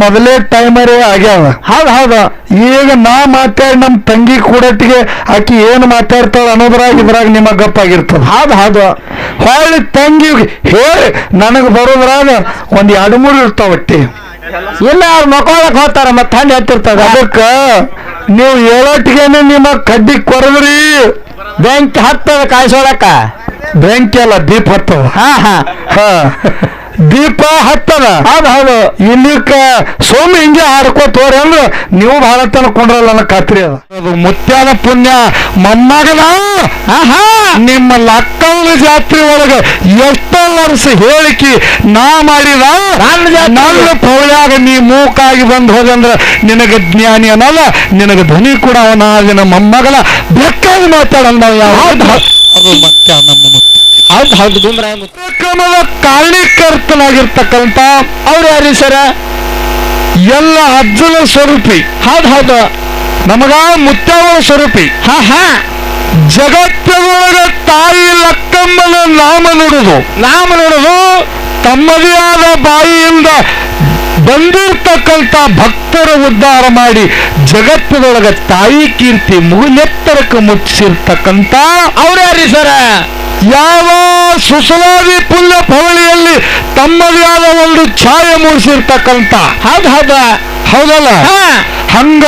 ಮೊದಲೇ ಟೈಮರೇ ಆಗ್ಯಾವ. ಹೌದು ಹೌದು. ಈಗ ನಾ ಮಾತಾಡಿ ನಮ್ಮ ತಂಗಿ ಕೂಡಟ್ಟಿಗೆ ಆಕಿ ಏನು ಮಾತಾಡ್ತಾಳ ಅನ್ನೋದ್ರಾಗ ಇದ್ರಾಗ ನಿಮಗೆ ಗಪ್ಪಾಗಿರ್ತದ. ಹೌದು ಹೌದು. ಹೊಳ್ಳಿ ತಂಗಿ ಹೇಳಿ ನನಗೆ ಬರೋದ್ರಾಗ ಒಂದು ಎರಡು ಮೂರು ಇರ್ತಾವ ಒಟ್ಟಿ ಇಲ್ಲ ಅವ್ರು ಮಕ್ಕೊಳಕ್ ಹೋಗ್ತಾರ ಮತ್ತೆ ಹಣ್ಣು ಎತ್ತಿರ್ತದ ಅದಕ್ಕೆ ನೀವು ಹೇಳೋಟ್ಟಿಗೆನೆ ನಿಮ್ಮ ಕಡ್ಡಿ ಕೊರದ್ರಿ. ಬೆಂಕಿ ಹತ್ತದ ಕಾಯಿಸೋಳಕ್ಕ. ಬೆಂಕಿ ಅಲ್ಲ ದೀಪ ಹತ್ತದ ಹಾ ಹಾ. ಹಾ. ದೀಪ ಹತ್ತದ. ಅದು ಹೌದು. ಇಲ್ಲಿಕ ಸೋಮ ಹಿಂಗೆ ಹಾಡ್ಕೋತ ಹೋರಿ ಅಂದ್ರೆ ನೀವು ಭಾಳ ತನಕ ಕೊಂಡ್ರಲ್ಲ ಅನ್ನೋ ಖಾತ್ರಿ ಅದ. ಅದು ಮುತ್ಯಾದ ಪುಣ್ಯ ಮೊಮ್ಮಗನ ಹಾ ಹಾ ನಿಮ್ಮ ಲಕ್ಕವನ ಜಾತ್ರೆ ಒಳಗೆ ಎಷ್ಟೋ ವರ್ಷ ಹೇಳಿಕೆ ನಾ ಮಾಡಿದ. ನನ್ನ. ನನ್ನ ಪೌಳ್ಯಾಗ ನೀ ಮೂಕಾಗಿ ಬಂದು ಹೋದಂದ್ರೆ ನಿನಗೆ ಜ್ಞಾನಿ ಅನ್ನಲ್ಲ ನಿನಗೆ ಧ್ವನಿ ಕೂಡ ಅವನ ದಿನ ಮೊಮ್ಮಗನ ಬೆಕ್ಕಾಗಿ ಮಾತಾಡಲ್ಲ ನಾವು ಯಾವ ಅದು ಮತ್ತೆ ನಮ್ಮ ಮುತ್ಯ ಹೌದು ಹೌದು ಗುಮ್ರಾಯ ಕ್ರಮದ ಕಾರಣೀಕರ್ತನಾಗಿರ್ತಕ್ಕಂಥ ಅವ್ರು ಯಾರೀ ಸರ? ಎಲ್ಲ ಅಜ್ಜನ ಸ್ವರೂಪಿ. ಹೌದು ಹೌದು. ನಮಗ ಮುತ್ಯಾವಳ ಸ್ವರೂಪಿ. ಹಾ ಹಾ. ಜಗತ್ತಿನೊಳಗ ತಾಯಿ ಲಕ್ಕಮ್ಮನ ನಾಮ ನುಡಿದು ನಾಮ ನೋಡುದು ತಮ್ಮದೇ ಆದ ಬಾಯಿಯಿಂದ ಬಂದಿರ್ತಕ್ಕಂಥ ಭಕ್ತರ ಉದ್ಧಾರ ಮಾಡಿ ಜಗತ್ತಿನೊಳಗ ತಾಯಿ ಕೀರ್ತಿ ಮುಗಿಲೆತ್ತರಕ್ಕೆ ಮುಚ್ಚಿರ್ತಕ್ಕಂಥ ಅವ್ರು ಯಾರು ಸರ? ಯಾವ ಸುಸಲಾದಿ ಪುಣ್ಯ ಪವಳಿಯಲ್ಲಿ ತಮ್ಮದೇ ಆದ ಒಂದು ಛಾಯೆ ಮೂಡಿಸಿರ್ತಕ್ಕಂಥ ಹೌದು ಹೌದ. ಹೌದಲ್ಲ? ಹಂಗ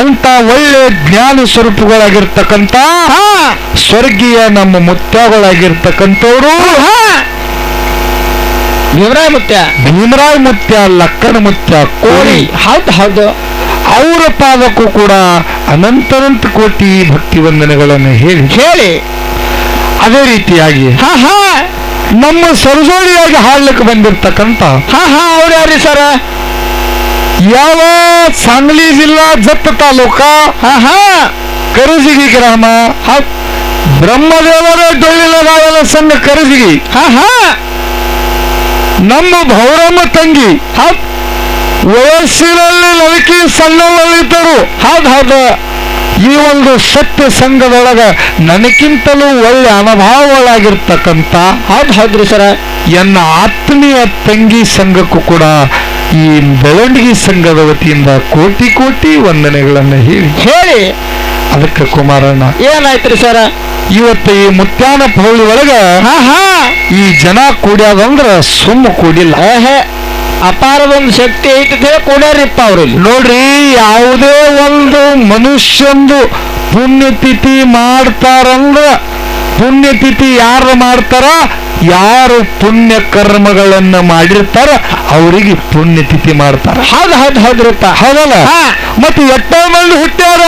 ಅಂತ ಒಳ್ಳೆ ಜ್ಞಾನ ಸ್ವರೂಪಗಳಾಗಿರ್ತಕ್ಕಂಥ ಸ್ವರ್ಗೀಯ ನಮ್ಮ ಮುತ್ಯಗಳಾಗಿರ್ತಕ್ಕಂಥವ್ರು ಭೀಮರಾಯ್ ಮುತ್ಯ. ಭೀಮರಾಯ್ ಮುತ್ಯ ಲಕ್ಕನ ಮುತ್ಯ ಕೋರಿ. ಕೋರಿ ಹೌದು ಹೌದು. ಅವರ ಪಾದಕ್ಕೂ ಕೂಡ ಅನಂತನಂತ ಕೋಟಿ ಭಕ್ತಿ ವಂದನೆಗಳನ್ನು ಹೇಳಿ. ಹೇಳಿ. ಅದೇ ರೀತಿಯಾಗಿ ಹಾ ಹಾ. ನಮ್ಮ ಸರಜೋಡಿಯಾಗಿ ಹಾಡ್ಲಿಕ್ಕೆ ಬಂದಿರ್ತಕ್ಕಂಥ ಹಾ ಹಾ. ಅವ್ರು ಯಾರು ಸರ? ಯಾವ ಸಾಂಗ್ಲಿ ಜಿಲ್ಲಾ ಜತ್ತ ತಾಲೂಕ ಹಾ ಹಾ. ಕರಜಿಗಿ ಗ್ರಾಮ. ಬ್ರಹ್ಮದೇವರ ಡೊಳ್ಳಿನ ಗಾಯನ ಸಂಘ ಕರುಸಿಗಿ ಹಾ ಹಾ. ನಮ್ಮ ಭೌರಮ್ಮ ತಂಗಿ. ಹಾ. ವಯಸ್ಸಿನಲ್ಲಿ ನಲಕಿ ಸಣ್ಣವಳಿದ್ದರು. ಹೌದು ಹೌದು. ಈ ಒಂದು ಸತ್ಯ ಸಂಘದೊಳಗ ನನಗಿಂತಲೂ ಒಳ್ಳೆ ಅನುಭವಗಳಾಗಿರ್ತಕ್ಕಂಥ ಸರ ಎನ್ನ ಆತ್ಮೀಯ ತಂಗಿ ಸಂಘಕ್ಕೂ ಕೂಡ ಈ ಬೆಳವಣಿಗೆ ಸಂಘದ ವತಿಯಿಂದ ಕೋಟಿ ಕೋಟಿ ವಂದನೆಗಳನ್ನು ಹೇಳಿ. ಹೇಳಿ. ಅದಕ್ಕೆ ಕುಮಾರಣ್ಣ ಏನಾಯ್ತ್ರಿ ಸರ? ಇವತ್ತು ಈ ಮುತ್ಯಾನ ಪೌಳಿ ಒಳಗ ಈ ಜನ ಕೂಡ್ಯಾದಂದ್ರ ಸುಮ್ಮ ಕೂಡಿಲ್ಲ. ಅಪಾರದೊಂದು ಶಕ್ತಿ ಐತಿ ಹೇಳಿ ಕೂಡ್ಯಾರಿಪ್ಪ ಅವ್ರು ಇಲ್ಲಿ ನೋಡ್ರಿ, ಯಾವುದೇ ಒಂದು ಮನುಷ್ಯಂದು ಪುಣ್ಯತಿಥಿ ಮಾಡ್ತಾರಂದ್ರ ಪುಣ್ಯತಿಥಿ ಯಾರು ಮಾಡ್ತಾರ? ಯಾರು ಪುಣ್ಯ ಕರ್ಮಗಳನ್ನ ಮಾಡಿರ್ತಾರ ಅವರಿಗೆ ಪುಣ್ಯತಿಥಿ ಮಾಡ್ತಾರ. ಹೌದು ಹೌದು ಹೌದಿರುತ್ತ ಹೌದಲ್ಲ? ಮತ್ತೆ ಎಷ್ಟೋ ಮಂದಿ ಹುಟ್ಟ್ಯಾರ?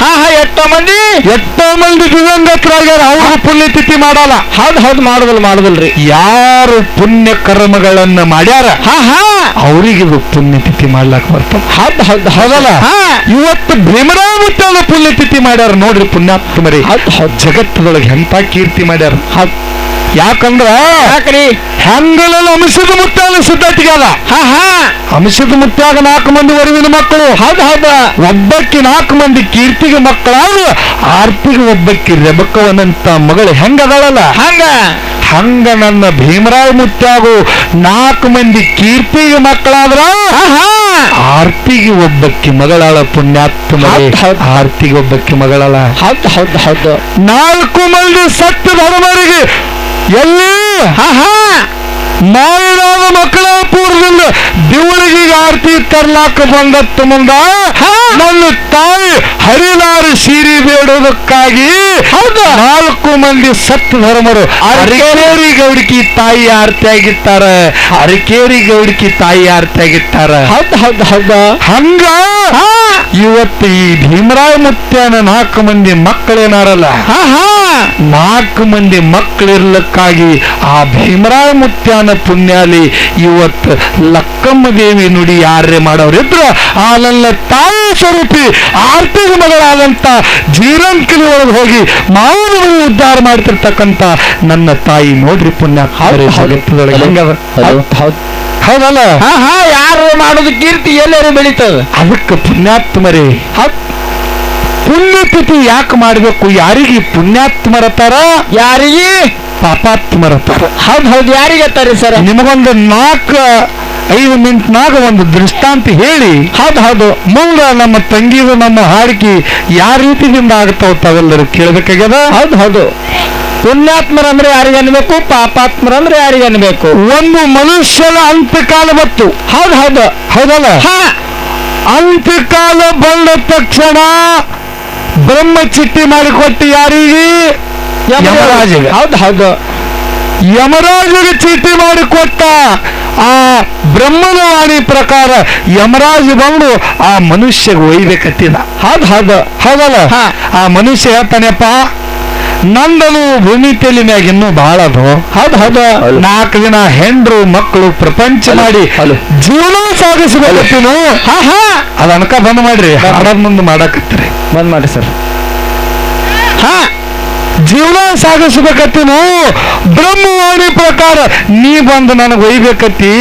ಹಾ ಹಾ ಎಷ್ಟೋ ಮಂದಿ? ಎಷ್ಟೋ ಮಂದಿ ದಿವಂಗತರಾಗ್ಯಾರ ಅವ್ರಿಗೆ ಪುಣ್ಯತಿಥಿ ಮಾಡಲ್ಲ. ಹೌದು ಹೌದು ಮಾಡುದಲ್ ಮಾಡುದಿಲ್ರಿ. ಯಾರು ಪುಣ್ಯ ಕರ್ಮಗಳನ್ನ ಮಾಡ್ಯಾರ? ಹಾ ಹಾ. ಅವರಿಗೆ ಇದು ಪುಣ್ಯತಿಥಿ ಮಾಡ್ಲಾಕ್ ಬರ್ತದ ಹೌದು ಹೌದು ಹೌದಲ್ಲ? ಇವತ್ತು ಭೀಮರಾವ ಮುತ್ತಾದ ಪುಣ್ಯತಿಥಿ ಮಾಡ್ಯಾರ ನೋಡ್ರಿ ಪುಣ್ಯಾತ್ಮರಿ ಹೌದು ಹೌದು. ಜಗತ್ತದೊಳಗೆ ಎಂತ ಕೀರ್ತಿ ಮಾಡ್ಯಾರ? ಹೌದು. ಯಾಕಂದ್ರ ಯಾಕ್ರಿ? ಹೆಂಗಲಲ್ಲಿ ಅಂಶದ ಮುತ್ತಾಗ ಸಿದ್ಧಟಿಗಾದ ಹಾ ಹಾ. ಅಂಶದ ಮುತ್ತಾಗ ನಾಲ್ಕು ಮಂದಿ ವರವಿನ ಮಕ್ಕಳು. ಹೌದ ಹೌದ. ಒಬ್ಬಕ್ಕೆ ನಾಲ್ಕು ಮಂದಿ ಕೀರ್ತಿಗೆ ಮಕ್ಕಳಾಗ ಆರ್ತಿಗೆ ಒಬ್ಬಕ್ಕೆ ರೆಬಕ್ಕವನಂತ ಮಗಳು ಹೆಂಗದಾಳಲ್ಲ ಹಂಗ. ಹಂಗ ನನ್ನ ಭೀಮರಾಯ ಮುತ್ತಾಗು ನಾಲ್ಕು ಮಂದಿ ಕೀರ್ತಿಗೆ ಮಕ್ಕಳಾದ್ರ ಆರ್ತಿಗೆ ಒಬ್ಬಕ್ಕೆ ಮಗಳಾಳ ಪುಣ್ಯಾತ್ಮ. ಆರ್ತಿಗೆ ಒಬ್ಬಕ್ಕೆ ಮಗಳಾಳ. ಹೌದು ಹೌದು ಹೌದು. ನಾಲ್ಕು ಮಂದಿ ಸತ್ಯ ಧರ್ಮರಿಗೆ ಎಲ್ಲಿ? ಹಾ ಮಾವಿನಾದ ಮಕ್ಕಳ ಪೂರ್ವದಿಂದ ದೇವರಿಗೆ ಆರತಿ ತರ್ಲಾಕ ಬಂದತ್ತು ಮುಂದ. ನನ್ನ ತಾಯಿ ಹರಿಲಾರು ಸೀರಿ ಬೇಡೋದಕ್ಕಾಗಿ ಹೌದು. ನಾಲ್ಕು ಮಂದಿ ಸತ್ ಧರ್ಮರು ಅರಿಕೇರಿ ಗೌಡಿಕಿ ತಾಯಿ ಆರತಿ ಆಗಿತ್ತಾರ ಅರಿಕೇರಿ ಗೌಡಿಕಿ ತಾಯಿ ಆರತಿ ಆಗಿತ್ತಾರ ಹೌದು ಹೌದು ಹೌದ. ಹಂಗ? ಇವತ್ತು ಈ ಭೀಮರಾಯ ಮುತ್ಯನ ನಾಲ್ಕು ಮಂದಿ ಮಕ್ಕಳೇನಾರಲ್ಲ? ಹಾ ಹಾ ನಾಲ್ಕು ಮಂದಿ ಮಕ್ಕಳಿರ್ಲಕ್ಕಾಗಿ ಆ ಭೀಮರಾಯ ಮುತ್ಯಾನ ಪುಣ್ಯಾಲಿ ಇವತ್ತು ಲಕ್ಕಮ್ಮ ದೇವಿ ನುಡಿ ಯಾರೇ ಮಾಡೋರಿದ್ರ? ಆ ನನ್ನ ತಾಯಿ ಸ್ವರೂಪಿ ಆರ್ತಿಕ ಮಗಳಾದಂಥ ಜೀರಂಕಿಲಿ ಒಳಗೆ ಹೋಗಿ ಮಾವನವನ್ನು ಉದ್ಧಾರ ಮಾಡ್ತಿರ್ತಕ್ಕಂಥ ನನ್ನ ತಾಯಿ ನೋಡ್ರಿ ಪುಣ್ಯ ಹೌದಲ್ಲ? ಹಾ ಹಾ ಯಾರು ಮಾಡೋದು ಕೀರ್ತಿ ಎಲ್ಲರೂ ಬೆಳೀತದ. ಅದಕ್ಕೆ ಪುಣ್ಯಾತ್ಮರೇ ಪುಣ್ಯತಿಥಿ ಯಾಕೆ ಮಾಡಬೇಕು? ಯಾರಿಗೆ ಪುಣ್ಯಾತ್ಮರತಾರ ಯಾರಿಗೆ? ಪಾಪಾತ್ಮರತಾರ ಹೌದು ಹೌದು ಯಾರಿಗೆ ಸರ್ ನಿಮಗೊಂದು ನಾಲ್ಕು ಐದು ಮಿನಿಟ್ನಾಗ ಒಂದು ದೃಷ್ಟಾಂತ ಹೇಳಿ ಹೌದು ಹೌದು ಮುಂದ ನಮ್ಮ ತಂಗಿದು ನಮ್ಮ ಹಾಡಿಕೆ ಯಾವ ರೀತಿಯಿಂದ ಆಗ್ತಾವ ತಾವೆಲ್ಲರೂ ಕೇಳಬೇಕಾಗ್ಯದ? ಹೌದು ಹೌದು. ಪುಣ್ಯಾತ್ಮರಂದ್ರೆ ಯಾರಿಗೆ ಅನ್ಬೇಕು ಪಾಪಾತ್ಮರಂದ್ರೆ ಯಾರಿಗೆ ಅನ್ಬೇಕು? ಒಂದು ಮನುಷ್ಯನ ಅಂತಕಾಲ ಬತ್ತು ಹೌದು ಹೌದು. ಹೌದಲ್ಲ? ಅಂತ್ಯಕಾಲ ಬಂದ ತಕ್ಷಣ ಬ್ರಹ್ಮ ಚಿಟ್ಟಿ ಮಾಡಿಕೊಟ್ಟು ಯಾರಿಗೆ? ಯಮರಾಜಗೆ. ಹೌದು ಹೌದು. ಯಮರಾಜಿಗೆ ಚೀಟಿ ಮಾಡಿಕೊಟ್ಟ ಆ ಬ್ರಹ್ಮನ ವಾಣಿ ಪ್ರಕಾರ ಯಮರಾಜ ಬಂದು ಆ ಮನುಷ್ಯಗೆ ಒಯ್ಬೇಕತ್ತಿದ ಹೌದು ಹೌದು. ಹೌದಲ್ಲ. ಆ ಮನುಷ್ಯ ಹೇಳ್ತಾನೆಪ್ಪ ನಂದನು ಭೂಮಿ ತೆಲಿ ಮ್ಯಾಗ ಇನ್ನೂ ಬಹಳ ಅದು ಹೌದು ಹೌದು. ನಾಲ್ಕು ದಿನ ಹೆಂಡ್ರು ಮಕ್ಕಳು ಪ್ರಪಂಚ ಮಾಡಿ. ಜೀವನ ಸಾಧಿಸಬೇಕು ಹಾ ಹಾ. ಅದ ಅನ್ಕ ಬಂದ್ ಮಾಡ್ರಿ. ಹಾಡದ್ ಮುಂದೆ ಮಾಡಾಕತ್ತೀರಿ ಬಂದ್ ಮಾಡಿ ಸರ್. ಹಾ. ಜೀವನ ಸಾಗಿಸ್ಬೇಕತ್ತೀನು. ಬ್ರಹ್ಮವಾಣಿ ಪ್ರಕಾರ ನೀ ಬಂದು ನನಗೆ ಒಯ್ಬೇಕತ್ತಿ.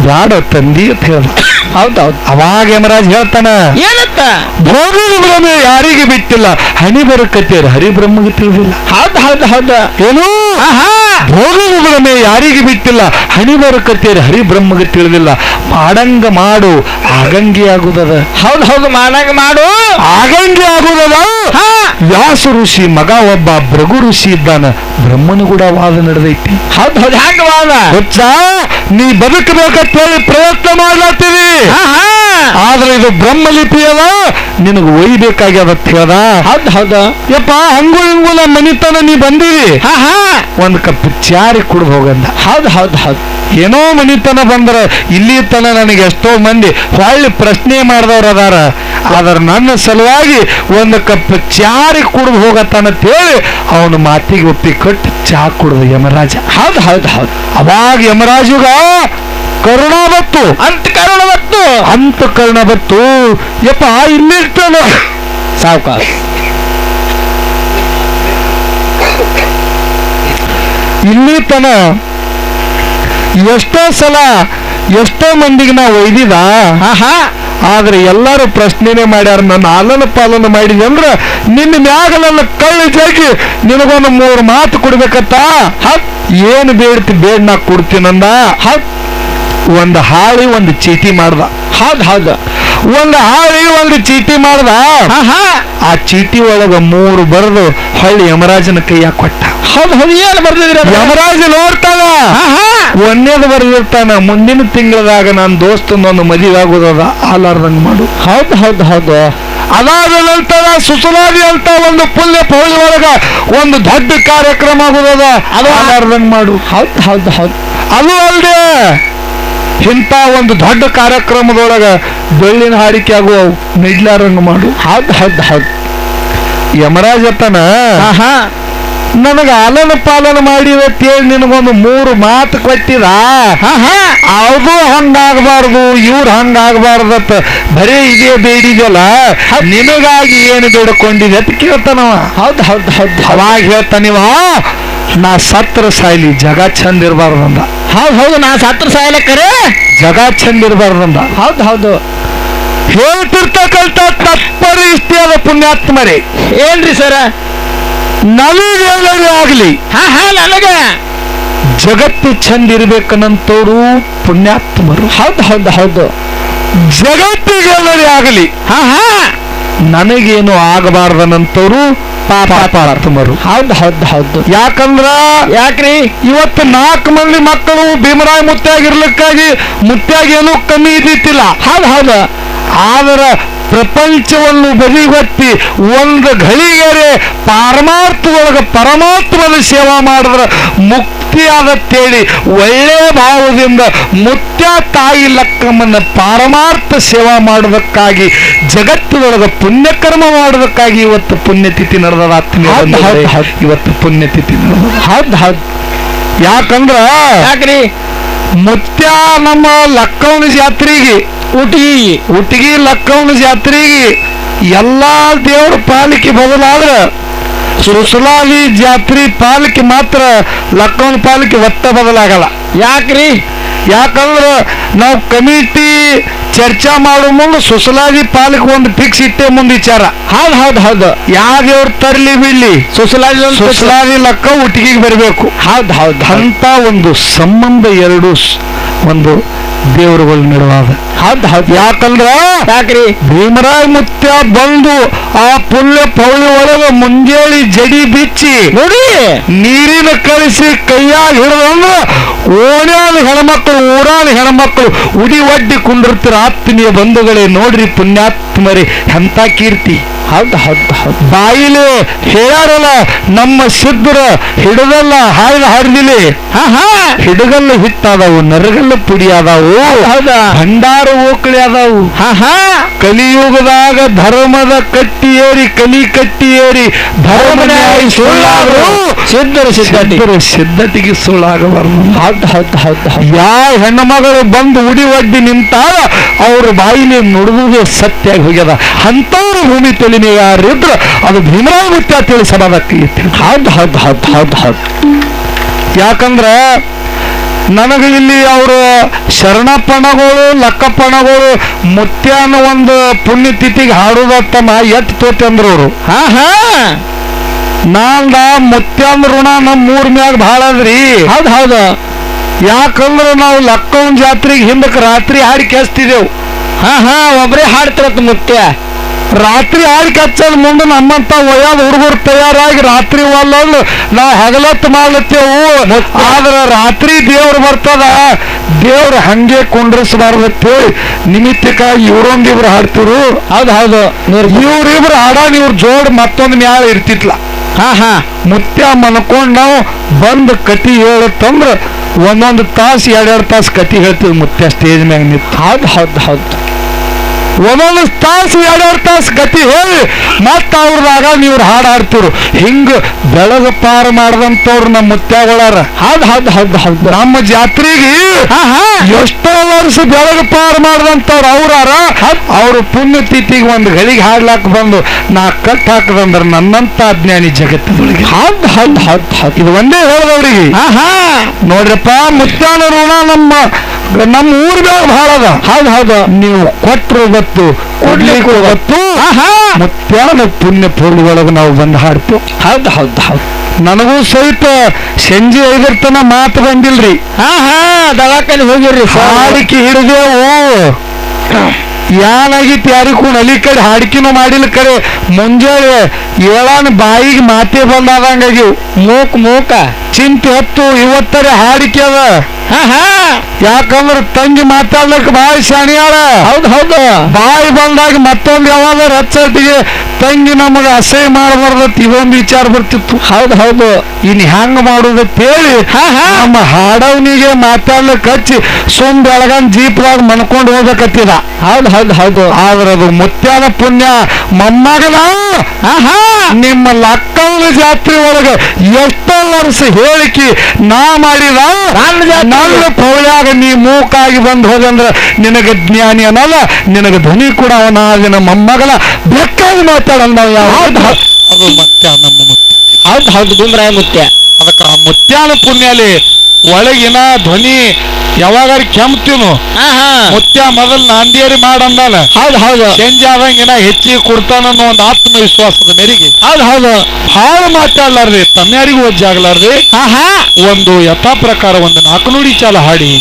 ಬ್ಯಾಡ ತಂದಿ ಅಂತ ಹೇಳ್ತ. ಹೌದು ಹೌದು ಅವಾಗ ಯಮರಾಜ್ ಹೇಳ್ತಾನ ಏನತ್ತ? ಭೋಗಿ ಭ್ರಮೆ ಯಾರಿಗೆ ಬಿಟ್ಟಿಲ್ಲ. ಹಣಿ ಬರಕತ್ತೀರ ಹರಿಬ್ರಹ್ಮಗೆ ತಿಳಿದಿಲ್ಲ. ಹೌದು ಹೌದು ಹೌದು. ಏನು? ಆಹಾ. ಭೋಗದ ಮೇ ಯಾರಿಗೆ ಬಿಟ್ಟಿಲ್ಲ? ಹಣಿ ಬರಕತ್ತೀರ ಹರಿಬ್ರಹ್ಮಗೆ ತಿಳಿದಿಲ್ಲ. ಮಾಡಂಗ ಮಾಡು ಆಗಂಗಿ ಆಗುದದ. ಹೌದು ಹೌದು ಮಾಡಂಗ ಮಾಡು. ಆಗಂಗಿ ಆಗುದದ? ವ್ಯಾಸ ಋಷಿ ಮಗ ಒಬ್ಬ ಭೃಗು ಋಷಿ ಇದ್ದಾನ. ಬ್ರಹ್ಮನು ಕೂಡ ವಾದ ನಡೆದೈತಿ. ಹೌದು ಹೌದು ಹ್ಯಾಂಗ ವಾದ? ಗೊತ್ತಾ ನೀ ಬದುಕಬೇಕಂತ ಹೇಳಿ ಪ್ರಯತ್ನ ಮಾಡ್ಲಾತೀವಿ ಆದ್ರೆ ಇದು ಬ್ರಹ್ಮಲಿಪಿ ಅದ. ನಿನಗೆ ಒಯ್ಬೇಕಾಗ್ಯದ ಅಂತ ಹೇಳ್ದ? ಹೌದು ಹೌದು. ಯಪ್ಪ ಹಂಗು ಹಿಂಗು ನಮ್ಮ ಮನಿತನ ನೀ ಬಂದಿರಿ. ಹಾ ಹಾ. ಒಂದ್ ಕಪ್ ಚಾರಿ ಕುಡ್ದು ಹೋಗಂದ. ಹೌದು ಹೌದು ಹೌದು. ಏನೋ ಮನಿತನ ಬಂದ್ರ ಇಲ್ಲಿ ತನ ನನಗೆ ಎಷ್ಟೋ ಮಂದಿ ಹೊಳ್ಳಿ ಪ್ರಶ್ನೆ ಮಾಡಿದವ್ರು ಅದಾರ. ಆದ್ರೆ ನನ್ನ ಸಲುವಾಗಿ ಒಂದು ಕಪ್ ಚಾರಿ ಕುಡ್ದು ಹೋಗತ್ತಾನಂತ ಹೇಳಿ ಅವನು ಮಾತಿಗೆ ಒಪ್ಪಿ ಕಟ್ಟು ಚಾ ಕುಡ್ದು ಯಮರಾಜ. ಹೌದು ಹೌದು ಹೌದು. ಅವಾಗ ಯಮರಾಜುಗ ಕರುಣ ಬತ್ತು. ಅಂತ ಕರುಣ ಬತ್ತು. ಅಂತ ಕರುಣ ಬತ್ತು. ಯಪ್ಪ ಇಲ್ಲಿರ್ತಾನ. ಸಾವುಕಾಸ ಇಲ್ಲಿ ತನ ಎಷ್ಟೋ ಸಲ ಎಷ್ಟೋ ಮಂದಿಗೆ ನಾ ಒಯ್ದಿದ. ಆಹಾ. ಹಾ ಆದ್ರೆ ಎಲ್ಲರೂ ಪ್ರಶ್ನೆನೇ ಮಾಡ್ಯಾರ ನನ್ನ ಆಲನ ಪಾಲನ ಮಾಡಿದೆ ಅಂದ್ರ ನಿನ್ನ ಮ್ಯಾಗಲೆಲ್ಲ ನನ್ನ ಕಳ್ಳಿ ಜಾಗಿ ನಿನಗೊಂದು ಮೂರು ಮಾತು ಕೊಡ್ಬೇಕತ್ತ ಹತ್ ಏನು ಬೇಡ್ತಿ ಬೇಡ ನಾ ಕೊಡ್ತೀನಂದ ಹತ್ ಒಂದು ಹಾಳಿ ಒಂದು ಚೀಟಿ ಮಾಡ್ದ. ಹೌದು ಹೌದು. ಒಂದು ಹಾಳಿ ಒಂದು ಚೀಟಿ ಮಾಡ್ದ? ಹಾ ಹಾ ಆ ಚೀಟಿ ಒಳಗ ಮೂರು ಬರೆದು ಹೊಳ್ಳಿ ಯಮರಾಜನ ಕೈಯಾಗ ಕೊಟ್ಟ. ಹೌದು ಹೌದು ಏನು ಬರ್ದಿದ್ರಿ ಯಮರಾಜ ನೋಡ್ತಾನ. ಒಂದೇದು ಬರೆದಿರ್ತಾನ ಮುಂದಿನ ತಿಂಗಳದಾಗ ನನ್ನ ದೋಸ್ತನೊಂದು ಮದುವೆ ಆಗೋದದ ಆಲಾರ್ದಂಗ್ ಮಾಡು. ಹೌದು ಹೌದು ಹೌದು. ಅದಾದ ನಂತರ ಸುಸುಲಾದಿ ಅಂತ ಒಂದು ಪುಣ್ಯ ಪೌಳಿ ಒಳಗ ಒಂದು ದೊಡ್ಡ ಕಾರ್ಯಕ್ರಮ ಆಗೋದದ ಅದು ಆಲಾರ್ದಂಗ್ ಮಾಡು. ಹೌದು ಹೌದು ಹೌದು. ಅದು ಅಲ್ದೆ ಇಂಥ ಒಂದು ದೊಡ್ಡ ಕಾರ್ಯಕ್ರಮದೊಳಗ ಬೆಳ್ಳಿನ ಹಾಡಿಕೆ ಆಗುವ ನಿಡ್ಲಾರಂಗ್ ಮಾಡು. ಹೌದು ಹೌದು ಹೌದು. ಯಮರಾಜತನ ಹಾ ನನಗ ಅಲನ ಪಾಲನ ಮಾಡಿ ಹೇಳಿ ನಿನಗೊಂದು ಮೂರು ಮಾತು ಕೊಟ್ಟಿದ? ಅದು ಹಂಗಾಗಬಾರ್ದು ಇವ್ರು ಹಂಗಾಗಬಾರ್ದತ್ತ ಬರೀ ಇದೇ ಬೇಡಿದಲ್ಲ ನಿನಗಾಗಿ ಏನು ಬೇಡ್ಕೊಂಡಿದೆ ಅಂತ ಕೇಳ್ತಾನವ. ಹೌದು ಹೌದು ಹೌದು ಅವಾಗ ಹೇಳ್ತಾನಿವ ನಾ ಸತ್ರ ಸಾಯ್ಲಿ ಜಗ ಚಂದ ಇರಬಾರ್ದಂದ ಹೌದು ಹೌದು ನಾ ಸತ್ರ ಸಾಯಲಕ್ಕರೆ ಜಗ ಚಂದ ಇರಬಾರ್ದಂದ ಹೌದು ಹೌದು. ಹೇಳ್ತಿರ್ತಕ್ಕಂಥ ತಪ್ಪರಿ ಇಷ್ಟೇ ಅದ ಪುಣ್ಯಾತ್ಮರೇ. ಏನ್ರಿ ಸರ? ನಮಗೆಲ್ಲರೂ ಆಗಲಿ. ಹಾ ಹಾ ನನಗೆ ಜಗತ್ತು ಚಂದ ಇರ್ಬೇಕನ್ನಂತವ್ರು ಪುಣ್ಯಾತ್ಮರು. ಹೌದು ಹೌದು ಹೌದು. ಜಗತ್ತಿಗೆಲ್ಲರೇ ಆಗಲಿ. ಹಾ ಹಾ. ನನಗೇನು ಆಗಬಾರ್ದನಂತವ್ರು ಪಾಪಾತ್ಮರು. ಹೌದು ಹೌದು ಹೌದು. ಯಾಕಂದ್ರ ಯಾಕ್ರಿ? ಇವತ್ತು ನಾಲ್ಕು ಮಂದಿ ಮಕ್ಕಳು ಭೀಮರಾಯ ಮುತ್ತಾಗಿರ್ಲಿಕ್ಕಾಗಿ ಮುತ್ತಾಗಿ ಏನೂ ಕಮ್ಮಿ ಇದ್ದಿತ್ತಿಲ್ಲ. ಹೌದು ಹೌದು. ಆದ್ರ ಪ್ರಪಂಚವನ್ನು ಬದಿಗೊತ್ತಿ ಒಂದು ಘಳಿಗೆರೆ ಪಾರಮಾರ್ಥ ಒಳಗ ಪರಮಾತ್ಮನ ಸೇವಾ ಮಾಡಿದ್ರ ಮುಕ್ತಿ ಆಗತ್ತೇಳಿ ಒಳ್ಳೆಯ ಭಾವದಿಂದ ಮುತ್ಯ ತಾಯಿ ಲಕ್ಕಮ್ಮನ ಪಾರಮಾರ್ಥ ಸೇವಾ ಮಾಡೋದಕ್ಕಾಗಿ ಜಗತ್ತಿನೊಳಗ ಪುಣ್ಯಕರ್ಮ ಮಾಡೋದಕ್ಕಾಗಿ ಇವತ್ತು ಪುಣ್ಯತಿಥಿ ನಡೆದ. ಇವತ್ತು ಪುಣ್ಯತಿಥಿ ಹೌದು ಹೌದು. ಯಾಕಂದ್ರ ಯಾಕ್ರಿ? ಮುತ್ಯ ನಮ್ಮ ಲಕ್ಕವನ ಜಾತ್ರೆಗೆ ಊಟಿ ಉಟ್ಗಿ ಲಕ್ಕವನ ಜಾತ್ರೆಗೆ ಎಲ್ಲಾ ದೇವ್ರ ಪಾಲಿಕೆ ಬದಲಾದ್ರೆ ಸುಸಲಾಗಿ ಜಾತ್ರೆ ಪಾಲಿಕೆ ಮಾತ್ರ ಲಕ್ಕವನ ಪಾಲಿಕೆ ಒತ್ತ ಬದಲಾಗಲ್ಲ. ಯಾಕ್ರಿ? ಯಾಕಂದ್ರೆ ನಾವು ಕಮಿಟಿ ಚರ್ಚಾ ಮಾಡೋ ಮುಂದೆ ಸುಸಲಾದಿ ಪಾಲಿಕೆ ಒಂದು ಫಿಕ್ಸ್ ಇಟ್ಟೆ ಮುಂದೆ ವಿಚಾರ. ಹೌದು ಹೌದು ಹೌದು. ಯಾವ ದೇವ್ರ ತರ್ಲಿ ಬಿಡ್ಲಿ? ಸುಸಲಾಗಿ ಸುಸಲಾದಿ ಲಕ್ಕ ಉಟ್ಟಿಗೆ ಬರಬೇಕು. ಹೌದು ಹೌದು ಅಂತ ಒಂದು ಸಂಬಂಧ ಎರಡು ಒಂದು ದೇವರುಗಳು ನಡುವಾದ ಹೌದ್ ಹೌದ್. ಯಾಕಂದ್ರ ಯಾಕ್ರಿ? ಭೀಮರಾಯ ಮುತ್ಯ ಬಂದು ಆ ಪುಲ್ಯ ಪೌಳಿ ಒಳಗ ಮುಂಜಾಳಿ ಜಡಿ ಬಿಚ್ಚಿ ನೋಡಿ. ನೀರಿನ ಕಳಿಸಿ ಕೈಯಾಗ ಹಿಡಿದಂದ್ರ ಓಣ್ಯಾದ ಹೆಣ್ಮಕ್ಳು ಊರಾದ ಹೆಣ್ಮಕ್ಳು ಉಡಿ ಒಡ್ಡಿ ಕುಂಡಿರ್ತಿರ ಆತ್ಮೀಯ ಬಂಧುಗಳೇ ನೋಡ್ರಿ ಪುಣ್ಯಾತ್ಮರಿ ಹಂತಾ ಕೀರ್ತಿ? ಹೌದು ಹೌದು ಹೌದು. ಬಾಯಿಲಿ ಹೇಳಾರಲ್ಲ ನಮ್ಮ ಸಿದ್ಧರ ಹಿಡದಲ್ಲ ಹಾಯ್ದ ಹರಿದಿಲಿ ಹಿಡಗಲ್ಲ ಹಿಟ್ಟಾದವು ನರಗಲ್ಲ ಪುಡಿ ಆದವು ಹೌದಾ. ಭಂಡಾರ ಓಕಳಿ ಆದವು ಹಾ ಹಾ. ಕಲಿಯುಗದಾಗ ಧರ್ಮದ ಕಟ್ಟಿ ಏರಿ ಕಲಿ ಕಟ್ಟಿ ಏರಿ ಧರ್ಮನ್ಯಾಯ ಸುಳ್ಳಾದ್ರು ಸಿದ್ಧರು ಸಿದ್ಧರು ಸಿದ್ಧತೆಗೆ ಸುಳ್ಳಾಗಬಾರ್ದು. ಹೌದು ಹೌದು ಹೌದು ಯಾವ ಹೆಣ್ಣು ಮಗಳು ಬಂದು ಉಡಿ ಒಡ್ಡಿ ನಿಂತಾಗ ಅವ್ರ ಬಾಯಿಲಿ ನುಡಿದು ಸತ್ಯ ಹೋಗ್ಯದ. ಅಂಥವ್ರ ಭೂಮಿ ತೆಲಿಮೆ ಯಾರಿದ್ರ ಅದು ಭೀಮರಾಯ ಅಂತೇಳಿ ತಿಳಿಸಬಾರಕ್ಕೆ ಹೌದ್ ಹದ್ ಹದ್ ಹದ್ ಹದ್. ಯಾಕಂದ್ರ ನನಗೆ ಇಲ್ಲಿ ಅವರು ಶರಣಪ್ಪಣಗಳು ಲಕ್ಕಪ್ಪಣಗಳು ಮುತ್ಯಾನ ಒಂದು ಪುಣ್ಯತಿಥಿಗೆ ಹಾಡೋದತ್ತಮ್ಮ ಎತ್ ತೋತಿ ಅಂದ್ರು ಅವರು. ಹಾ ಹಾ. ನಾಂದ ಮುತ್ಯಾಂದ ಋಣ ನಮ್ಮ ಮೂರ್ ಮ್ಯಾಗ ಭಾಳ ಅದ್ರಿ. ಹೌದು ಹೌದು. ಯಾಕಂದ್ರೆ ನಾವು ಲಕ್ಕವನ್ ಜಾತ್ರೆಗೆ ಹಿಂದಕ್ಕೆ ರಾತ್ರಿ ಹಾಡಿ ಕೆಸ್ತಿದೆವು ಹಾ ಹಾ ಒಬ್ರೇ ಹಾಡ್ತಿರತ್ ಮುತ್ಯ. ರಾತ್ರಿ ಹಾಡಿ ಕಚ್ಚದ ಮುಂದೆ ನಮ್ಮಂತ ಒಯ್ಯಾದ ಹುಡುಗರು ತಯಾರಾಗಿ ರಾತ್ರಿ ಒಲ್ಲೊಂದು ನಾವು ಹೆಗಲತ್ತು ಮಾಡ್ಲತ್ತೇವು. ಆದ್ರ ರಾತ್ರಿ ದೇವ್ರು ಬರ್ತದ. ದೇವ್ರು ಹಂಗೆ ಕುಂಡ್ರಿಸಬಾರ್ದು ನಿಮಿತ್ತಕ್ಕಾಗಿ ಇವ್ರೊಂದಿಬ್ರು ಹಾಡ್ತಿರು. ಅದು ಹೌದು. ಇವ್ರಿಬ್ರು ಹಾಡಾನ ಇವ್ರ ಜೋಡ್ ಮತ್ತೊಂದು ಮ್ಯಾಲ ಇರ್ತಿತ್ಲ. ಹಾ ಹಾ. ಮುತ್ಯ ಮನ್ಕೊಂಡು ನಾವು ಬಂದು ಕತಿ ಹೇಳತ್ತಂದ್ರ ಒಂದೊಂದು ತಾಸು ಎರಡೆರಡು ತಾಸು ಕತಿ ಹೇಳ್ತೀವಿ ಮುತ್ಯ ಸ್ಟೇಜ್ ಮ್ಯಾಗ ನಿಂತು. ಹೌದ್ ಹೌದ್ ಹೌದ್. ಒಂದೊಂದು ತಾಸು ಎರಡೆರಡು ತಾಸು ಗತಿ ಹೇಳಿ ಮತ್ತ ಅವ್ರದಾಗ ನೀವು ಹಾಡು ಹಾಡ್ತಿರು. ಹಿಂಗ ಬೆಳಗ ಪಾರ ಮಾಡ್ದಂತವ್ರು ನಮ್ಮ ಮುತ್ಯಾಗಳಾರ. ಹೌದ್ ಹೌದ್ ಹೌದ್ ಹೌದ್. ನಮ್ಮ ಜಾತ್ರೆಗೆ ಎಷ್ಟೋ ವರ್ಷ ಬೆಳಗ ಪಾರ ಮಾಡ್ದಂತವ್ರು ಅವ್ರಾರ. ಅವ್ರ ಪುಣ್ಯತಿಥಿಗೆ ಒಂದು ಗಳಿಗೆ ಹಾಡ್ಲಾಕ್ ಬಂದು ನಾ ಕಟ್ ಹಾಕದಂದ್ರ ನನ್ನಂತ ಅಜ್ಞಾನಿ ಜಗತ್ತದೊಳಗೆ ಹೌದ್ ಹೌದ್ ಹೌದ್ ಹೌದ್. ಇದು ಒಂದೇ ಹೇಳ್ದವ್ರಿಗೆ. ನೋಡ್ರಪ್ಪ ಮುತ್ಯಾನ ಋಣ ನಮ್ಮ ನಮ್ಮ ಊರ್ದಾಗ ಬಹಳ ಅದ. ಹೌದು ಹೌದು. ನೀವು ಕೊಟ್ರು ಗೊತ್ತು ಕೊಡ್ಲಿಕ್ಕೂ ಗೊತ್ತು. ಮುತ್ಯಾನ ಪುಣ್ಯ ಪೂರ್ಣಿಯೊಳಗೆ ನಾವು ಬಂದು ಹಾಡ್ತು ಹೌದು ಹೌದು ಹೌದು. ನನಗೂ ಸಹಿತ ಸಂಜೆ ಐದರ ತನ ಮಾತು ಬಂದಿಲ್ರಿ. ಹಾ ಹಾ ದವಾಖಾನೆ ಹೋಗಿರ್ರಿ ಹಾಡಿಕೆ ಹಿಡಿದೆವು. ಏನಾಗಿತ್ತು ಯಾರಿಗೂ ನಲಿ ಕಡೆ ಹಾಡಿಕೆನೂ ಮಾಡಿಲ್ಲ ಕರೆ ಮುಂಜಾನೆ ಏಳಾನ ಬಾಯಿಗೆ ಮಾತೇ ಬಂದಾದಂಗಾಗಿ ಮೂಕ್ ಮೂಕ. ಚಿಂತೆ ಹೊತ್ತು ಇವತ್ತರೆ ಹಾಡಿಕೆ ಅದ. ಯಾಕಂದ್ರೆ ತಂಗಿ ಮಾತಾಡ್ಲಿಕ್ಕೆ ಬಾಯಿ ಶಾಣಿಯಾಳ ಹೌದು ಹೌದು. ಬಾಯಿ ಬಂದಾಗ ಮತ್ತೊಂದು ಯಾವಾಗ ರಚ್ಚಟಿಗೆ ತಂಗಿ ನಮಗೆ ಅಸಹ್ಯ ಮಾಡಬಾರ್ದತ್ ಇದೊಂದು ವಿಚಾರ ಬರ್ತಿತ್ತು. ಹೌದು ಹೌದು. ಇನ್ನು ಹೆಂಗ್ ಮಾಡುದತ್ ಹೇಳಿ. ನಮ್ಮ ಹಾಡವನಿಗೆ ಮಾತಾಡ್ಲಿಕ್ಕೆ ಹಚ್ಚಿ ಸುಮ್ ಬೆಳಗನ್ ಜೀಪ್ದಾಗ ಮನ್ಕೊಂಡು ಹೋಗ್ಬೇಕತ್ತಿದ. ಹೌದು ಹೌದು ಹೌದು. ಆದ್ರ ಅದು ಮುತ್ಯಾದ ಪುಣ್ಯ ಮೊಮ್ಮಗನ ನಿಮ್ಮ ಲಕ್ಕವನ ಜಾತ್ರೆ ಒಳಗೆ ಎಷ್ಟೋ ವರ್ಷ ಹೇಳಿಕೆ ನಾ ಮಾಡಿದ. ನನ್ನ ನನ್ನ ಪೌಳ್ಯಾಗ ನೀ ಮೂಕಾಗಿ ಬಂದು ಹೋದಂದ್ರೆ ನಿನಗೆ ಜ್ಞಾನಿ ಅನ್ನಲ್ಲ ನಿನಗೆ ಧ್ವನಿ ಕೂಡ ಅವನ ನಿನ್ನ ಮೊಮ್ಮಗಳ ಬೆಕ್ಕಾಗಿ ಮಾತಾಡಲ್ಲ ನಾವು. ಅದು ಮತ್ತೆ ನಮ್ಮ ಮುತ್ಯ ಹೌದ್. ಹೌದು ಭೀಮರಾಯ ಮುತ್ಯ ಅದಕ್ಕೆ ಆ ಮುತ್ಯಾನ ಪುಣ್ಯಲಿ ಒಳಗಿನ ಧ್ವನಿ ಯಾವಾಗಾರ ಕೆಮ್ತೀನು ಮುತ್ಯ ಮೊದಲು ನಾಂದಿಯರಿ ಮಾಡಂದಾನ. ಹೌದ್ ಹೌದು. ಚೇಂಜ್ ಆದಂಗಿನ ಹೆಚ್ಚಿಗೆ ಕೊಡ್ತಾನನ್ನೋ ಒಂದು ಆತ್ಮವಿಶ್ವಾಸದ ಮೇರೆಗೆ. ಹೌದ್ ಹೌದು. ಭಾಳ ಮಾತಾಡ್ಲಾರ್ರಿ ತಮ್ಯಾರಿಗೂ ಒಜ್ಜಾಗ್ಲಾರ್ರಿ ಒಂದು ಯಥಾ ಪ್ರಕಾರ ಒಂದು ನಾಲ್ಕು ನುಡಿ ಚಾಲ ಹಾಡಿ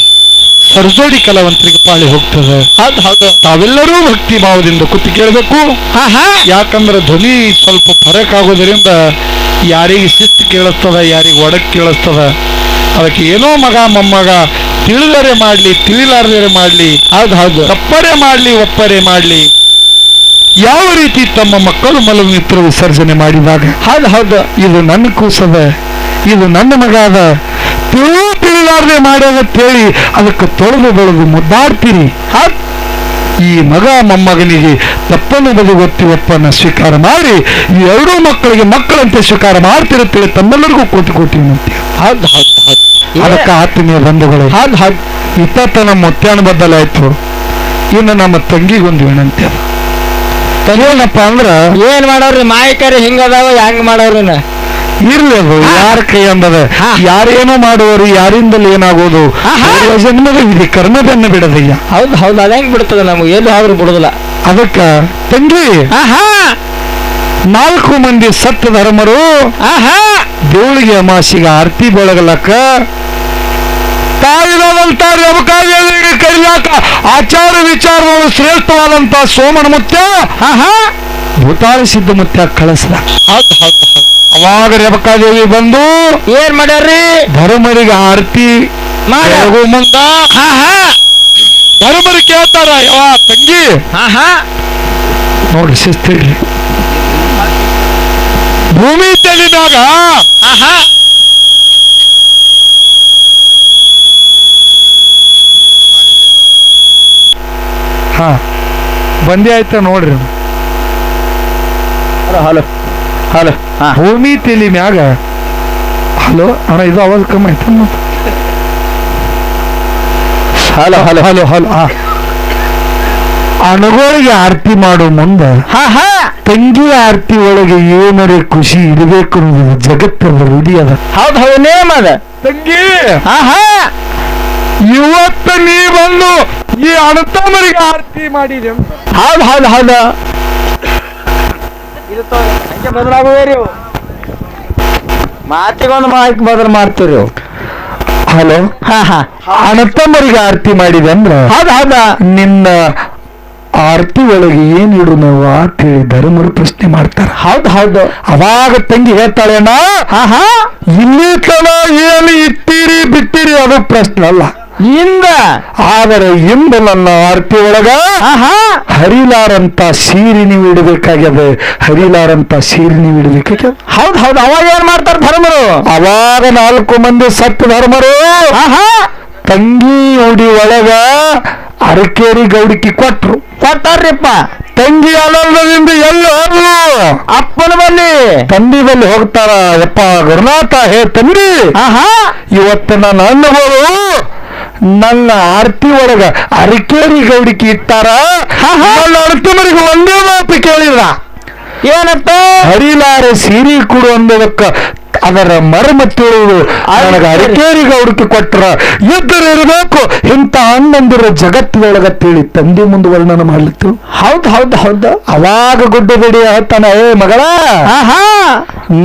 ಸರ್ಜೋಡಿ ಕಲಾವಂತರಿಗೆ ಪಾಳಿ ಹೋಗ್ತದೆ. ಅದ್ ಹೌದು. ತಾವೆಲ್ಲರೂ ಭಕ್ತಿ ಭಾವದಿಂದ ಕೂತು ಕೇಳಬೇಕು. ಯಾಕಂದ್ರೆ ಧ್ವನಿ ಸ್ವಲ್ಪ ಫರಕ್ ಆಗೋದ್ರಿಂದ ಯಾರಿಗೆ ಶಿಸ್ತು ಕೇಳಿಸ್ತದ ಯಾರಿಗೆ ಒಡಕ್ ಕೇಳಿಸ್ತದ ಅದಕ್ಕೆ ಏನೋ ಮಗ, ಮೊಮ್ಮಗ ತಿಳಿದರೆ ಮಾಡ್ಲಿ ತಿಳಿಲಾರದರೆ ಮಾಡ್ಲಿ ಅದು ಹೌದು ತಪ್ಪರೆ ಮಾಡ್ಲಿ, ಒಪ್ಪರೆ ಮಾಡ್ಲಿ. ಯಾವ ರೀತಿ ತಮ್ಮ ಮಕ್ಕಳು ಮಲಮಿತ್ರ ವಿಸರ್ಜನೆ ಮಾಡಿದಾಗ? ಹೌದು ಹೌದು ಇದು ನನ್ನ ಕೂಸದ, ಇದು ನನ್ನ ಮಗ ಅದ ತಿಳು ತಿಳಿಲಾರದೆ ಮಾಡೋದಂತೇಳಿ ಅದಕ್ಕೆ ತೊಳೆದು ಬೆಳೆದು ಮುದ್ದಾಡ್ತೀರಿ ಈ ಮಗ, ಮೊಮ್ಮಗನಿಗೆ ತಪ್ಪನ್ನು ಒತ್ತಿ ಒಪ್ಪನ್ನ ಸ್ವೀಕಾರ ಮಾಡಿ, ಈ ಎರಡೂ ಮಕ್ಕಳಿಗೆ ಮಕ್ಕಳಂತೆ ಸ್ವೀಕಾರ ಮಾಡ್ತಿರುತ್ತೇಳಿ ತಮ್ಮೆಲ್ಲರಿಗೂ ಕೋಟಿ ಕೋಟಿ ಹೌದ್ ಹೌದ್ ಹೌದ್. ಅದಕ್ಕೆ ಆತ್ಮೀಯ ಬಂಧುಗಳೇ ಹೌದ್ ಹೌದ್. ಇಪ್ಪತ್ತ ನಮ್ಮ ಮುತ್ಯಾನ ಬದಲಾಯ್ತು ಇನ್ನು ನಮ್ಮ ತಂಗಿಗೊಂದು ವಿನಂತಿ ಅದ. ಏನಪ್ಪ ಅಂದ್ರ ಏನ್ ಮಾಡವ್ರಿ ಮಾಯಕರಿ ಹಿಂಗದಾವ ಹೆಂಗ್ ಮಾಡೋರಿನ? ಇರ್ಲಿ ಅದು ಯಾರ ಕೈ ಅಂದದ. ಯಾರೇನೋ ಮಾಡುವರು ಯಾರಿಂದಲೇ ಏನಾಗೋದು? ಜನ್ಮದ ವಿಧಿ ಕರ್ಮದನ್ನ ಬಿಡದಯ್ಯ. ಹೌದು ಹೌದು ಅದ ಹೆಂಗ್ ಬಿಡ್ತದ ನಮ್ಗೆ? ಎಲ್ಲಿ ಆದ್ರೂ ಬಿಡುದಿಲ್ಲ. ಅದಕ್ಕ ತಂಗಿ. ಹಾ ಹಾ. ನಾಲ್ಕು ಮಂದಿ ಸತ್ತ ಧರ್ಮರು ಆಹಾ. ದೇವಳಿಗೆ ಅಮಾಸಿಗೆ ಆರತಿ ಬೆಳಗಲಕ್ಕ ತಾಯಿಲಾದಂತಾರೆ ರೇವಕಾದೇವಿಗೆ ಕರಿಲಾಕ ಆಚಾರ ವಿಚಾರಗಳು ಶ್ರೇಷ್ಠವಾದಂತ ಸೋಮನ ಮುತ್ಯ ಹಾ ಹಾ ಭೂತಾಳ ಸಿದ್ಧ ಮುತ್ಯ ಹೌದು ಅವಾಗ ರೇವಕಾದೇವಿ ಬಂದು ಏನ್ ಮಾಡ್ಯಾರ್ರಿ? ಧರ್ಮರಿಗೆ ಆರತಿ ಮುಂದ ಧರ್ಮರಿಗೆ ಕೇಳ್ತಾರ ಯಾವ ತಂಗಿ. ಆಹಾ. ನೋಡಿ ನೋಡ್ರಿ ಶಿಸ್ತಿರ್ಲಿ ಭೂಮಿ ತೆಲಿದಾಗ ಹಾ ಹಾ ಹಾ ಬಂದಿ ಆಯ್ತ ನೋಡ್ರಿ. Hello hello. ಹಾ. ಭೂಮಿ ತೆಲಿ ಮ್ಯಾಗ. ಹಲೋ ಅಣ್ಣ ಇದು ಅವಾಗ ಕಮ್ಮಿ ಆಯ್ತು ಹಲೋ. ಹಲೋ ಹಲೋ ಹಲೋ ಹಾ. ಅಣಗೋಳಿಗೆ ಆರತಿ ಮಾಡೋ ಮುಂದೆ. ಹಾ ಹಾ. ತಂಗಿ ಆರತಿ ಒಳಗೆ ಏನರೆ ಖುಷಿ ಇರಬೇಕು ಅನ್ನೋದು ಜಗತ್ತದ ರೂಢಿ ಅದ. ಹೌದ್ ಹೌದು ನೇಮ್ ಅದ. ತಂಗಿ! ಇವತ್ತ ಹಾ. ಇವತ್ತು ನೀ ಬಂದು ಈ ಅಣತಮ್ಮರಿಗೆ ಆರತಿ ಮಾಡಿದೆ ಹೌದ್ ಹೌದ್ ಹೌದ. ಬದಲಾಗುವೇರಿ ಮಾತಿಗೊಂದು ಮಾಹಿತಿ ಬದಲು ಮಾಡ್ತೀರಿ ಅವು. ಹಲೋ? ಹಾ ಹಾ. ಅಣತಮ್ಮರಿಗೆ ಆರತಿ ಮಾಡಿದೆ ಅಂದ್ರ ಹೌದ್ ಹೌದಾ. ನಿನ್ನ ಆರತಿ ಒಳಗೆ ಏನಿಡು ನಾವು ಅಂತ ಹೇಳಿ ಧರ್ಮರು ಪ್ರಶ್ನೆ ಮಾಡ್ತಾರೆ. ಹೌದು ಹೌದು. ಅವಾಗ ತಂಗಿ ಹೇಳ್ತಾಳೆ ಅಣ್ಣ ಹಾ ಹಾ ಇಲ್ಲಿ ತನ ಏನು ಇಟ್ಟಿರಿ ಬಿಟ್ಟಿರಿ ಅದು ಪ್ರಶ್ನೆ ಅಲ್ಲ. ಹಿಂದ. ಆದರೆ ಇಂದು ನನ್ನ ಆರ್ತಿ ಒಳಗ ಹರಿಲಾರಂತ ಸೀರೆ ನೀವು ಇಡಬೇಕಾಗ್ಯದ ಹರಿಲಾರಂತ ಸೀರೆ ನೀವು ಇಡಬೇಕಾಗ್ಯದ. ಹೌದು ಹೌದು. ಅವಾಗ ಏನ್ ಮಾಡ್ತಾರ ಧರ್ಮರು? ಅವಾಗ ನಾಲ್ಕು ಮಂದಿ ಸತ್ತು ಧರ್ಮರು ತಂಗಿ ಉಡಿ ಒಳಗ ಅರಕೇರಿ ಗೌಡಿಕಿ ಕೊಟ್ರು. ಕೊಟ್ಟಾರ್ರಿಪ್ಪ. ತಂಗಿ ಆನಂದದಿಂದ ಎಲ್ಲಿ ಹೋದ್ಲು? ಅಪ್ಪನ ಬಲ್ಲಿ. ತಂದಿ ಬಲ್ಲಿ ಹೋಗ್ತಾರ. ಯಪ್ಪ ಗುರುನಾಥ ಹೇ ತಂದಿ ಆಹಾ. ಇವತ್ತು ನನ್ನ ಹಣ್ಣುಗಳು ನನ್ನ ಆರತಿ ಒಳಗ ಅರಕೇರಿ ಗೌಡಿಕಿ ಇಟ್ಟಾರ. ನನ್ನ ಅರ್ಥಮರಿಗೆ ಒಂದೇ ಮಾತು ಕೇಳಿದ್ರ. ಏನಪ್ಪ? ಹರಿಲಾರ ಸೀರೆ ಕೊಡು ಅಂದದಕ್ಕ ಅದರ ಮರ್ಮ ತಿಳಿದು ನನಗೆ ಅಡಿಕೇರಿಗೆ ಹುಡುಕಿ ಕೊಟ್ರ. ಇದ್ದರಿರಬೇಕು ಇಂಥ ಅಣ್ಣಂದಿರ ಜಗತ್ತಿನೊಳಗ ತಿಳಿ ತಂದೆ ಮುಂದೆ ವರ್ಣನ ಮಾಡ್ಲಿತ್ತು ಹೌದು ಹೌದು ಹೌದು. ಅವಾಗ ಗುಡ್ಡ ಬಿಡಿ ಹೇಳ್ತಾನ ಏ ಮಗಳ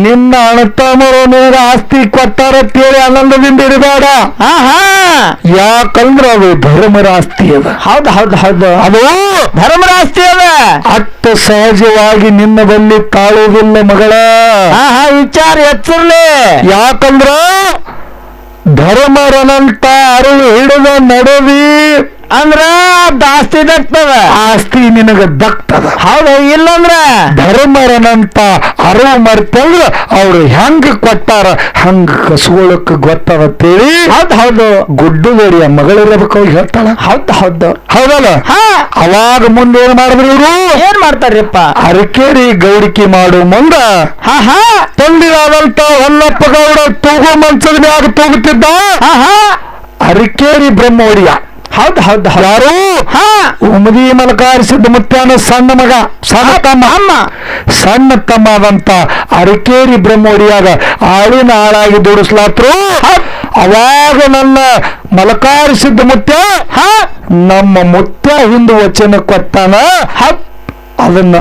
ನಿನ್ನ ಅಣತಮರು ನಿನಗೆ ಆಸ್ತಿ ಕೊಟ್ಟಾರ ಅಂತೇಳಿ ಆನಂದದಿಂದ ಇರಬೇಡ ಯಾಕಂದ್ರ ಅದು ಧರ್ಮರ ಆಸ್ತಿ ಅದ ಹೌದು ಹೌದು ಹೌದು. ಅದು ಧರ್ಮರಾಸ್ತಿ ಅದ ಅಷ್ಟು ಸಹಜವಾಗಿ ನಿನ್ನ ಬಲ್ಲಿ ತಾಳುವುದಿಲ್ಲ ಮಗಳ. ವಿಚಾರ ಹಾ ಎಚ್ಚರ್ಲಿ ಯಾಕಂದ್ರ ಧರ್ಮರನಂತ ಅರಿವು ಹಿಡಿದ ನಡುವಿ ಅಂದ್ರ ದಾಸ್ತಿ ದಕ್ತದ. ಆಸ್ತಿ ನಿನಗ ದಕ್ತದ. ಹೌದು ಇಲ್ಲಂದ್ರ? ಧರ್ಮರನಂತ ಅರಿವು ಮರ್ತಂದ್ರ ಅವ್ರು ಹೆಂಗ್ ಕೊಟ್ಟಾರ ಹಂಗ ಕಸ್ಕೊಳಕ್ ಗೊತ್ತದ ಅಂತೇಳಿ ಹೌದು ಹೌದು. ಗುಡ್ಡುಗಡಿಯ ಮಗಳಿರಬೇಕು ಅವ್ರಿಗೆ ಹೇಳ್ತಾಳ. ಹೌದ್ ಹೌದು. ಹೌದಲ್ಲ? ಅವಾಗ ಮುಂದೆ ಏನ್ ಮಾಡಿದ್ರು ಇವರು? ಏನ್ ಮಾಡ್ತಾರ್ರಿಪ್ಪ? ಅರಕೇರಿ ಗೌಡಿಕೆ ಮಾಡು ಮುಂದ ಹಾ ಹಾ. ತಂದಿರಾದಂತ ಹೊನ್ನಪ್ಪ ಗೌಡ ತೂಗು ಮಂಚದ ಮ್ಯಾಗ ತೂಗುತ್ತಿದ್ದ ಅರಕೇರಿ ಬ್ರಹ್ಮೋಡಿಯ. ಹೌದು ಹೌದು ಯಾರು ಹಾ. ಉಮದಿ ಮಲಕಾರಿ ಮುತ್ಯಾನ ಸಣ್ಣ ಮಗ ಸಣ್ಣ ತಮ್ಮ. ಅಮ್ಮ. ಸಣ್ಣ ತಮ್ಮ ಆದಂತ ಅರಕೇರಿ ಬ್ರಹ್ಮೋಡಿಯಾಗ ಆಳಿನ ಆಳಾಗಿ ದುಡಿಸ್ಲಾತ್ರು. ಅವಾಗ ನನ್ನ ಮಲಕಾರಿಸಿದ್ದ ಮುತ್ಯ ಹಾ. ನಮ್ಮ ಮುತ್ಯ ಹಿಂದು ವಚನ ಕೊಟ್ಟಾನ. ಹೌದ್. ಅದನ್ನ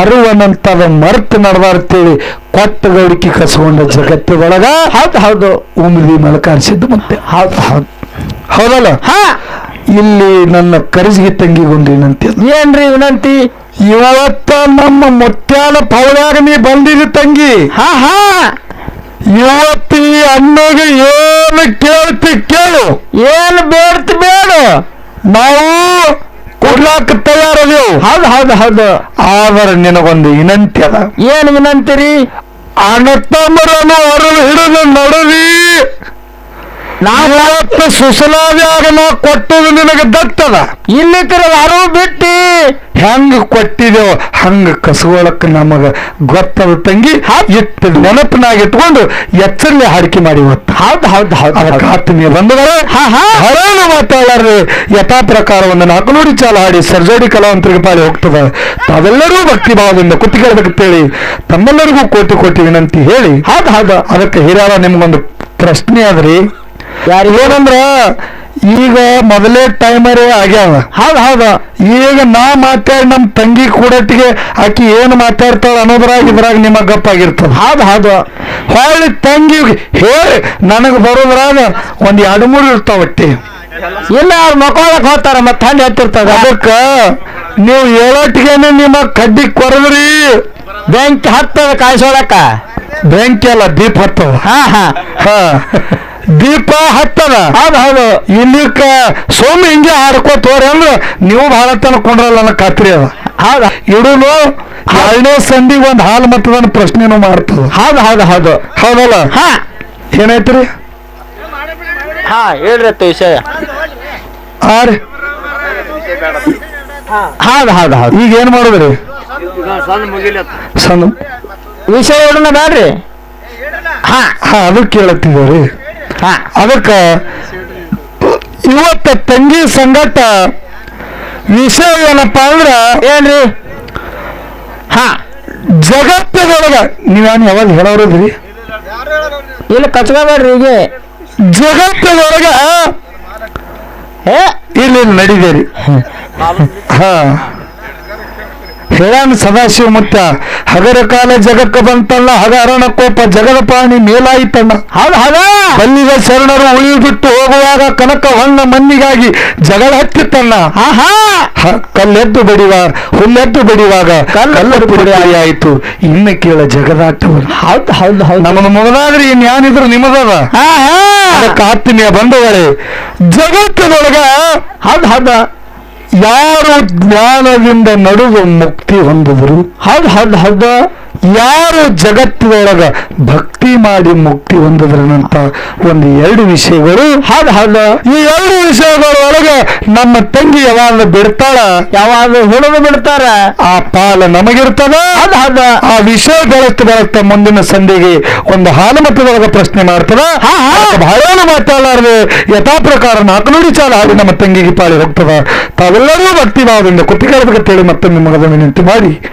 ಅರುವನಂತದ ಮರ್ತು ನಡ್ದಾರ್ತೇಳಿ ಕೊಟ್ಟ ಗೌಡಿಕೆ ಕಸ್ಕೊಂಡ ಜಗತ್ತಿನೊಳಗ ಹೌದು ಹೌದು. ಉಮದಿ ಮಲಕಾರಿಸಿದ್ದು ಮತ್ತೆ ಹೌದು ಹೌದು. ಹೌದಲ್ಲ? ಹಾ. ಇಲ್ಲಿ ನನ್ನ ಕರಿಜಿಗೆ ತಂಗಿಗೊಂದು ವಿನಂತಿ. ಏನ್ರಿ ವಿನಂತಿ? ಇವತ್ತ ನಮ್ಮ ಮುತ್ಯಾನ ಪೌಳ್ಯಾಗ ನೀ ಬಂದಿದ್ದು ತಂಗಿ. ಹಾ ಹಾ. ಇವತ್ತು ಈ ಅಣ್ಣಗೆ ಏನು ಕೇಳ್ತಿ ಕೇಳು. ಏನು ಬೇಡ್ತಿ ಬೇಡ. ನಾವು ಕೊಡ್ಲಾಕ ತಯಾರದೇವು. ಹೌದು ಹೌದು ಹೌದು. ಆದ್ರೆ ನಿನಗೊಂದು ವಿನಂತಿ ಅದ. ಏನು ವಿನಂತಿ ರೀ ಅಣ್ಣ ತಮ್ಮರನ್ನು ಅರಳು ಹಿಡಿದು ನಡುವಿ ನಾವು ಇವತ್ತು ಸುಸಲಾದ್ಯಾಗ ನಾ ಕೊಟ್ಟದು ನಿನಗೆ ದತ್ತದ. ಇಲ್ಲಿಕರ ಯಾರು ಬಿಟ್ಟಿ. ಹೆಂಗ ಕೊಟ್ಟಿದೇವು ಹಂಗ ಕಸ್ಕೊಳಕ್ ನಮಗ ಗೊತ್ತದ ತಂಗಿ. ಇಟ್ಟು ನೆನಪನಾಗಿ ಇಟ್ಕೊಂಡು ಎಚ್ಚರಲೆ ಹಾಡಿಕೆ ಮಾಡಿ ಇವತ್ತು. ಹೌದು ಹೌದು ಹೌದು ಆತ್ಮೀಯ ಬಂದವರ. ಹಾ ಹಾ. ಹರೇನು ಮಾತಾಡಾರ್ರಿ ಯಥಾ ಪ್ರಕಾರ ಒಂದು ನಾಲ್ಕು ನೋಡಿ ಚಾಲ ಹಾಡಿ ಸರ್ಜೋಡಿ ಕಲಾವಂತರಿಗೆ ಪಾಳಿ ಹೋಗ್ತದ. ತಾವೆಲ್ಲರೂ ಭಕ್ತಿ ಭಾವದಿಂದ ಕುತ್ತಿಗೆಳಬೇಕಂತೇಳಿ ತಮ್ಮೆಲ್ಲರಿಗೂ ಕೋಟಿ ಕೋಟಿ ವಿನಂತಿ ಹೇಳಿ ಹೌದು ಹೌದು. ಅದಕ್ಕೆ ಹಿರಿಯರ ನಿಮ್ಗೊಂದು ಪ್ರಶ್ನೆ ಆದ್ರಿ? ಏನಂದ್ರ ಈಗ ಮೊದಲೇ ಟೈಮರೇ ಆಗ್ಯಾವ. ಹೌದು ಹೌದು. ಈಗ ನಾ ಮಾತಾಡಿ ನಮ್ಮ ತಂಗಿ ಕೂಡಟ್ಟಿಗೆ ಆಕಿ ಏನು ಮಾತಾಡ್ತಾಳ ಅನ್ನೋದ್ರಾಗ ಇದ್ರಾಗ ನಿಮ್ಮ ಗಪ್ಪಾಗಿರ್ತದ ಹೌದು ಹೌದು. ಹೊಳ್ಳಿ ತಂಗಿ ಹೇಳಿ ನನಗೆ ಬರೋದ್ರಾಗ ಒಂದು ಎರಡು ಮೂರು ಇರ್ತಾವ ಒಟ್ಟಿ ಇಲ್ಲ ಅವ್ರು ಮಕ್ಕೊಳಕ್ ಹೋಗ್ತಾರ ಮತ್ತೆ ಹಣ್ಣು ಹತ್ತಿರ್ತದ ಅದಕ್ಕ ನೀವು ಹೇಳೋಟ್ಟಿಗೆನೆ ನಿಮ್ಮ ಕಡ್ಡಿ ಕೊರದ್ರಿ. ಬೆಂಕಿ ಹತ್ತದ ಕಾಯಿಸೋಳಕ್ಕ. ಬೆಂಕಿ ಅಲ್ಲ ದೀಪ ಹತ್ತದ. ಹಾ ಹಾ. ಹಾ. ದೀಪ ಹತ್ತದ. ಹೌದು ಹೌದು. ಇಲ್ಲಿಕ ಸೋಮಿ ಹಿಂಗೆ ಹಾಡ್ಕೋತ ಹೋರಿ ಅಂದ್ರೆ ನೀವು ಬಹಳ ತನಕೊಂಡ್ರಲ್ಲ ಅನ್ನೋ ಖಾತ್ರಿ ಅದ. ಹೌದ. ಇಡುನು ಎರಡನೇ ಸಂಧಿಗೆ ಒಂದು ಹಾಲು ಮತ್ತದ ಪ್ರಶ್ನೆನೂ ಮಾಡ್ತದ. ಹೌದು ಹೌದು ಹೌದು. ಹೌದಲ್ಲ? ಹಾ. ಏನೈತ್ರಿ ಹಾ ಹೇಳ್ರಿ ವಿಷಯ. ಹಾರಿ ರೀ. ಹೌದು ಹೌದು ಹೌದು. ಈಗ ಏನ್ ಮಾಡುದ್ರಿ? ಸಣ್ಣ ವಿಷಯ ಹೇಳೋಣ ಬೇಡ್ರಿ ಹಾ. ಹಾ ಅದು ಕೇಳತ್ತಿದ್ದೀವಿ ಹಾ ಅದಕ್ಕ ಇವತ್ತು ತಂಗಿ ಸಂಗಟ ವಿಷಯ ಏನಪ್ಪಾ ಅಂದ್ರೆ ಏನ್ರಿ? ಹಾ. ಜಗತ್ತದೊಳಗ ನೀವೇನು ಯಾವಾಗ ಹೇಳೋರದ್ರಿ ಇಲ್ಲಿ ಕಚ್ಕೋಬೇಡ್ರಿ ಈಗ ಜಗತ್ತದೊಳಗ ಏ. ಇಲ್ಲಿ ನಡೀದೇರಿ ಹಾ. ಹೇಳಾನ ಸದಾಶಿವ ಮುತ್ತ ಹಗರ ಕಾಲ ಜಗಕ್ಕ ಬಂತಲ್ಲ ಹಗರಣ ಕೋಪ ಜಗದ ಪ್ರಾಣಿ ಮೇಲಾಯಿತಣ್ಣ ಬಲ್ಲಿದ ಶರಣರು ಉಳಿ ಬಿಟ್ಟು ಹೋಗುವಾಗ ಕನಕ ಹೊಣ್ಣ ಮಣ್ಣಿಗಾಗಿ ಜಗಳ ಹತ್ತಿತ್ತಣ್ಣ. ಕಲ್ಲೆದ್ದು ಬಡಿವ ಹುಲ್ಲೆದ್ದು ಬಡಿವಾಗ ಕಲ್ಲು ಆಯಿತು ಇನ್ನು ಕೇಳ ಜಗದಾಟವನ್ನು ಹೌದು ಹೌದು ಹೌದು. ನಮ್ಮದು ಮೊದಲಾದ್ರೆ ಇನ್ ಯಾನಿದ್ರು ನಿಮ್ಮದದ ಅದಕ್ಕೆ ಆತ್ಮೀಯ ಬಂದವಳೆ ಜಗತ್ತದೊಳಗ ಹೌದು ಹೌದು. ಯಾರು ಜ್ಞಾನದಿಂದ ನಡೆದು ಮುಕ್ತಿ ಹೊಂದಿದ್ರು ಹೌದು ಹೌದು ಹೌದು ಯಾರು ಜಗತ್ತಿನೊಳಗ ಭಕ್ತಿ ಮಾಡಿ ಮುಕ್ತಿ ಹೊಂದಿದ್ರನಂತ ಒಂದು ಎರಡು ವಿಷಯಗಳು. ಹೌದು ಹೌದು. ಈ ಎರಡು ವಿಷಯಗಳೊಳಗೆ ನಮ್ಮ ತಂಗಿ ಯಾವಾಗ ಬಿಡ್ತಾಳ? ಯಾವಾಗ ಹಿಡಿದು ಬಿಡ್ತಾರ? ಆ ಪಾಲ ನಮಗಿರ್ತದ? ಅದ ಹೌದು. ಆ ವಿಷಯ ಬೆಳತ್ತು ಬೆಳತ್ತ ಮುಂದಿನ ಸಂಧಿಗೆ ಒಂದು ಹಾಲುಮತದೊಳಗ ಪ್ರಶ್ನೆ ಮಾಡ್ತದ? ಬಹಳ ಮಾತಾಡಲಾರ್ದೆ ಯಥಾ ಪ್ರಕಾರ ನಾಲ್ಕು ನುಡಿ ಚಾಲ ಹಾಡಿ ನಮ್ಮ ತಂಗಿಗೆ ಪಾಳಿ ಹೋಗ್ತದ. ತಾವೆಲ್ಲರೂ ಭಕ್ತಿ ಭಾವದಿಂದ ಕುತ್ತಿಗೆ ಕೇಳಿ ಮತ್ತೊಮ್ಮೆ ಮಗದ ವಿನಂತಿ ಮಾಡಿ.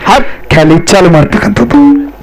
ಖ್ಯಾಲಿ ಚಾಲು ಮಾಡ್ತಕ್ಕಂಥದ್ದು. Thank you.